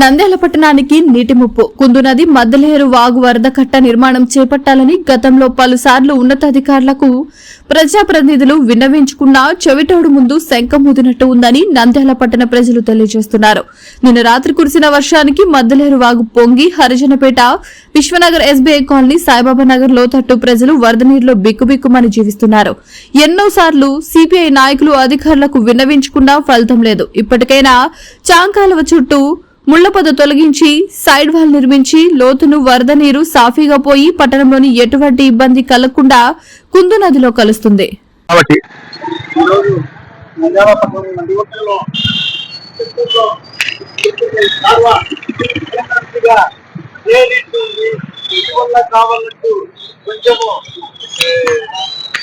నంద్యాల పట్టణానికి నీటి ముప్పు. కుందు నది మద్దలేరు వాగు వరద కట్ట నిర్మాణం చేపట్టాలని గతంలో పలుసార్లు ఉన్నతాధికారులకు ప్రజాప్రతినిధులు విన్నవించుకున్నా చెవిటోడు ముందు శంఖమూదినట్టు ఉందని నంద్యాల పట్టణ ప్రజలు తెలియజేస్తున్నారు. నిన్న రాత్రి కురిసిన వర్షానికి మద్దలేరు వాగు పొంగి హరిజనపేట విశ్వనగర్ ఎస్బీఐ కాలనీ సాయిబాబా నగర్ లోతట్టు ప్రజలు వరద నీరులో బిక్కుబిక్కుమని జీవిస్తున్నారు. ఎన్నోసార్లు సిపిఐ నాయకులు అధికారులకు విన్నవించుకున్నా ఫలితం లేదు. ఇప్పటికైనా చాంకాలవ చుట్టూ ముళ్ళపొద తొలగించి సైడ్ వాల్ నిర్మించి లోతును వరద నీరు సాఫీగా పోయి పట్టణంలోని ఎటువంటి ఇబ్బంది కలగకుండా కుందు నదిలో కలుస్తుంది. కాబట్టి కావాలంటూ కొంచెము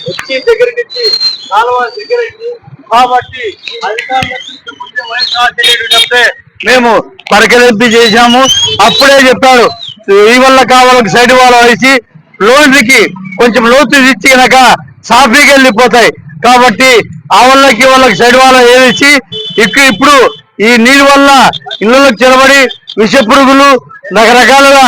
వచ్చి కాలువ కాబట్టి అధికారులకు కొంచెం వయసు తెలియడంటే మేము పరికలింపి చేశాము. అప్పుడే చెప్పారు ఈ వల్ల కావాలకు సైడ్ వాళ్ళ వేసి లోన్లకి కొంచెం లోతు ఇచ్చి కనుక సాఫీగా వెళ్ళిపోతాయి. కాబట్టి ఆ వాళ్ళకి వాళ్ళకి సైడ్ వాళ్ళ వేసి ఇక్కడ ఇప్పుడు ఈ నీరు వల్ల ఇళ్ళలోకి చెరబడి విష పురుగులు రకరకాలుగా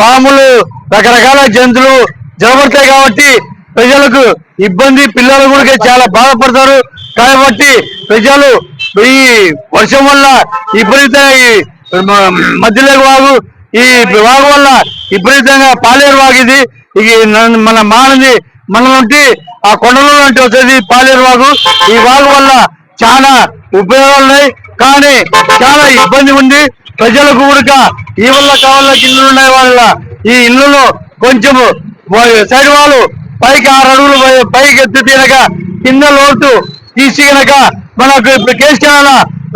పాములు రకరకాల జంతువులు జరబడతాయి కాబట్టి ప్రజలకు ఇబ్బంది పిల్లలు కూడా చాలా బాధపడతారు. కాబట్టి ప్రజలు ఈ వర్షం వల్ల విపరీత మధ్యలో వాగు. ఈ వాగు వల్ల విపరీతంగా పాలేరు వాగు ఇది ఇది మన మానది మన నుండి ఆ కొండలో నుండి వచ్చేది పాలేరు వాగు. ఈ వాగు వల్ల చాలా ఉపయోగాలు ఉన్నాయి. కానీ చాలా ఇబ్బంది ఉంది. ప్రజలకు కూడా ఈ వల్ల కావాలకి ఇల్లు ఉన్నాయి వాళ్ళ. ఈ ఇల్లులో కొంచెము సైడ్ వాళ్ళు పైకి ఆరు అడుగులు పైకి ఎత్తి తీరక కింద లోటు తీసి గనక మనకు ఇప్పుడు కేసు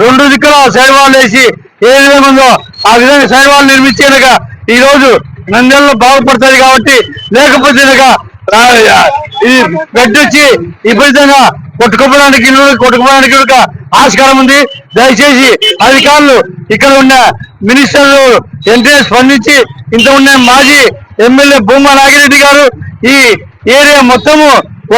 రెండు దిక్కుల సైడ్ వాళ్ళు వేసి ఏ విధంగా ఉందో ఆ విధంగా సైడ్ వాళ్ళు నిర్మించి ఈ రోజు నంద్యాలలో బాగుపడుతుంది కాబట్టి లేకపోతే గనక ఈ ఇది గడ్డి వచ్చి విపరీతంగా కొట్టుకోవడానికి ఇల్లు కొట్టుకోవడానికి ఒక ఆస్కారం ఉంది. దయచేసి అధికారులు ఇక్కడ ఉన్న మినిస్టర్లు వెంటనే స్పందించి ఇంత ఉన్న మాజీ ఎమ్మెల్యే భూమా నాగిరెడ్డి గారు ఈ ఏరియా మొత్తము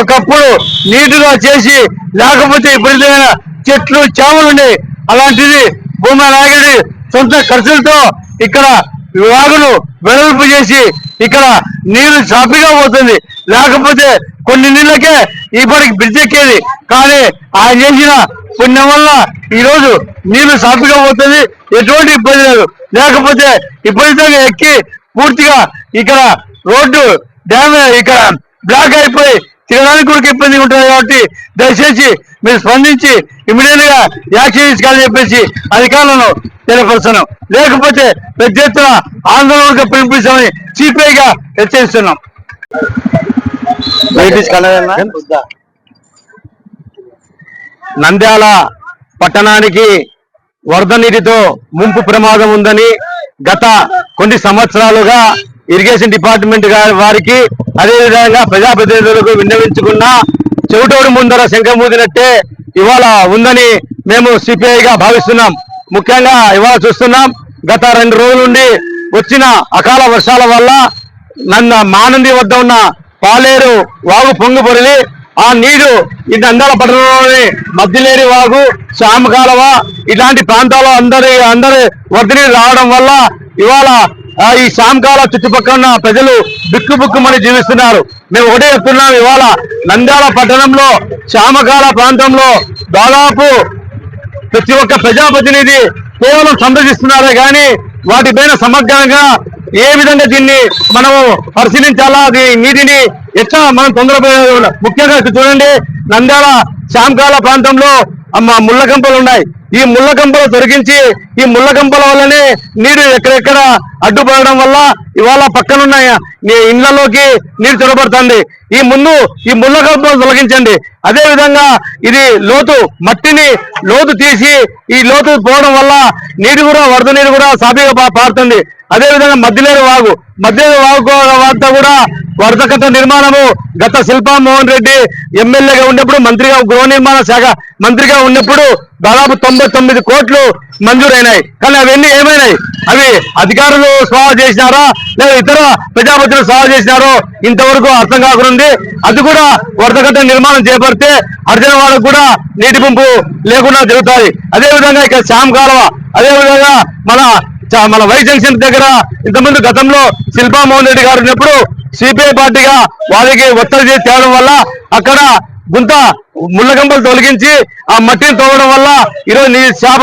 ఒకప్పుడు నీటిలో చేసి లేకపోతే విపరీతమైన చెట్లు చేమలు ఉండేవి అలాంటిది భూమా నాగిరెడ్డి సొంత ఖర్చులతో ఇక్కడ వాగును వెడల్పు చేసి ఇక్కడ నీరు సాఫీగా పోతుంది. లేకపోతే కొన్ని నీళ్ళకే ఇప్పటికి బ్రిడ్జ్ ఎక్కేది. కానీ ఆయన చేసిన పుణ్యం వల్ల ఈరోజు నీళ్ళు సాఫీగా పోతుంది. ఎటువంటి ఇబ్బంది లేదు. లేకపోతే విపరీతంగా ఎక్కి పూర్తిగా ఇక్కడ రోడ్డు డ్యామ్ ఇక్కడ బ్లాక్ అయిపోయి తినడానికి కూడా ఇబ్బంది ఉంటుంది కాబట్టి దయచేసి మీరు స్పందించి ఇమీడియట్గా యాక్షన్ తీసుకోవాలని చెప్పేసి అధికారులను తెలియపరుస్తున్నాం. లేకపోతే పెద్ద ఎత్తున ఆందోళనకు పిలిపిస్తామని సిపిఐగా హెచ్చరిస్తున్నాం. నంద్యాల పట్టణానికి వరద నీటితో ముంపు ప్రమాదం ఉందని గత కొన్ని సంవత్సరాలుగా ఇరిగేషన్ డిపార్ట్మెంట్ గారి వారికి అదేవిధంగా ప్రజాప్రతినిధులకు విన్నవించుకున్న చెవిటోడు ముందర శంఖమూదినట్టే ఇవాళ ఉందని మేము సిపిఐగా భావిస్తున్నాం. ముఖ్యంగా ఇవాళ చూస్తున్నాం గత రెండు రోజుల నుండి వచ్చిన అకాల వర్షాల వల్ల నన్న మానంది వద్ద ఉన్న పాలేరు వాగు పొంగు పొరిలి ఆ నీరు ఈ అందాల పట్టణంలోని మద్దిలేరి వాగు శామకాలవ ఇలాంటి ప్రాంతాల్లో అందరి అందరి వద్ద నీరు రావడం వల్ల ఇవాళ ఈ శ్యామకాల చుట్టుపక్కల ప్రజలు బిక్కుబుక్కుమని జీవిస్తున్నారు. మేము ఒకటే చెప్తున్నాం ఇవాళ నంద్యాల పట్టణంలో శ్యామకాల ప్రాంతంలో దాదాపు ప్రతి ఒక్క ప్రజాప్రతినిధి కేవలం సందర్శిస్తున్నారే కానీ వాటిపైన సమగ్రంగా ఏ విధంగా దీన్ని మనము పరిశీలించాలా అది నీటిని ఎట్లా మనం తొందరపడే ముఖ్యంగా చూడండి నంద్యాల శ్యామకాల ప్రాంతంలో అమ్మ ముళ్ళకంపలు ఉన్నాయి. ఈ ముళ్ళకంపలు తొలగించి ఈ ముళ్ళగంపల వల్లనే నీరు ఎక్కడెక్కడ అడ్డుపడడం వల్ల ఇవాళ పక్కనున్న ఇండ్లలోకి నీరు చొరబడుతుంది. ఈ ముందు ఈ ముళ్ళగంపలు తొలగించండి. అదే విధంగా ఇది లోతు మట్టిని లోతు తీసి ఈ లోతు పోవడం వల్ల నీరు కూడా వరద నీరు కూడా సాఫీగా పారుతుంది. అదే విధంగా మధ్యలేరు వాగు మధ్యలేరు వాగు వద్ద కూడా వరద నిర్మాణము గత శిల్పా మోహన్ రెడ్డి ఎమ్మెల్యేగా ఉన్నప్పుడు మంత్రిగా గృహ నిర్మాణ శాఖ మంత్రిగా ఉన్నప్పుడు దాదాపు తొంభై తొమ్మిది కోట్లు మంజూరైనాయి. కానీ అవన్నీ ఏమైనాయి? అవి అధికారులు స్వాహా చేసినారా? లేదా ఇతర ప్రజాపతిని స్వాహా చేసినారో ఇంతవరకు అర్థం కాకుండా అది కూడా వరదగడ్డ నిర్మాణం చేపడితే అర్జున వాళ్ళకు కూడా నీటి పంపు లేకుండా జరుగుతాయి అదేవిధంగా ఇక్కడ శ్యామ్ కాలువ అదేవిధంగా మన మన వై జంక్షన్ దగ్గర ఇంతకుముందు గతంలో శిల్పా మోహన్ రెడ్డి గారు ఉన్నప్పుడు సిపిఐ పార్టీగా వారికి ఒత్తిడి చేసి తేవడం వల్ల అక్కడ గుంత ముళ్ళగంపలు తొలగించి ఆ మట్టిని తోడడం వల్ల ఈరోజు నీ చేప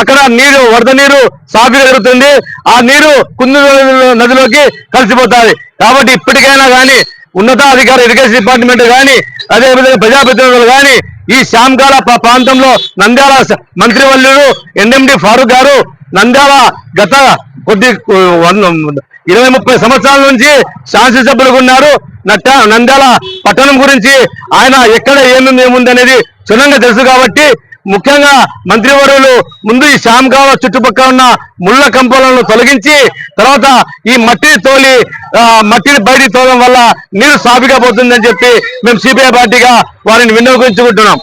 అక్కడ నీరు వరద నీరు సాఫీ జరుగుతుంది. ఆ నీరు కుందు నదిలోకి కలిసిపోతుంది. కాబట్టి ఇప్పటికైనా కానీ ఉన్నతాధికారి ఇరిగేషన్ డిపార్ట్మెంట్ కానీ అదే విధంగా ప్రజాప్రతినిధులు కానీ ఈ శ్యామ్గాల ప్రాంతంలో నంద్యాల మంత్రివల్లుడు ఎన్ఎండి ఫారూక్ గారు నంద్యాల గత కొద్ది వంద- ఇరవై ముప్పై సంవత్సరాల నుంచి శాసనసభ్యులుగా ఉన్నారు. నంద్యాల పట్టణం గురించి ఆయన ఎక్కడ ఏమేమి ఏముంది అనేది క్షుణ్ణంగా తెలుసు కాబట్టి ముఖ్యంగా మంత్రివర్యులు ముందు ఈ శ్యామకావ చుట్టుపక్కల ఉన్న ముళ్ళ కంపలను తొలగించి తర్వాత ఈ మట్టిని తోలి మట్టిని బయటికి తోలడం వల్ల నీరు సాబిగా పోతుందని చెప్పి మేము సిపిఐ పార్టీగా వారిని వినియోగించుకుంటున్నాం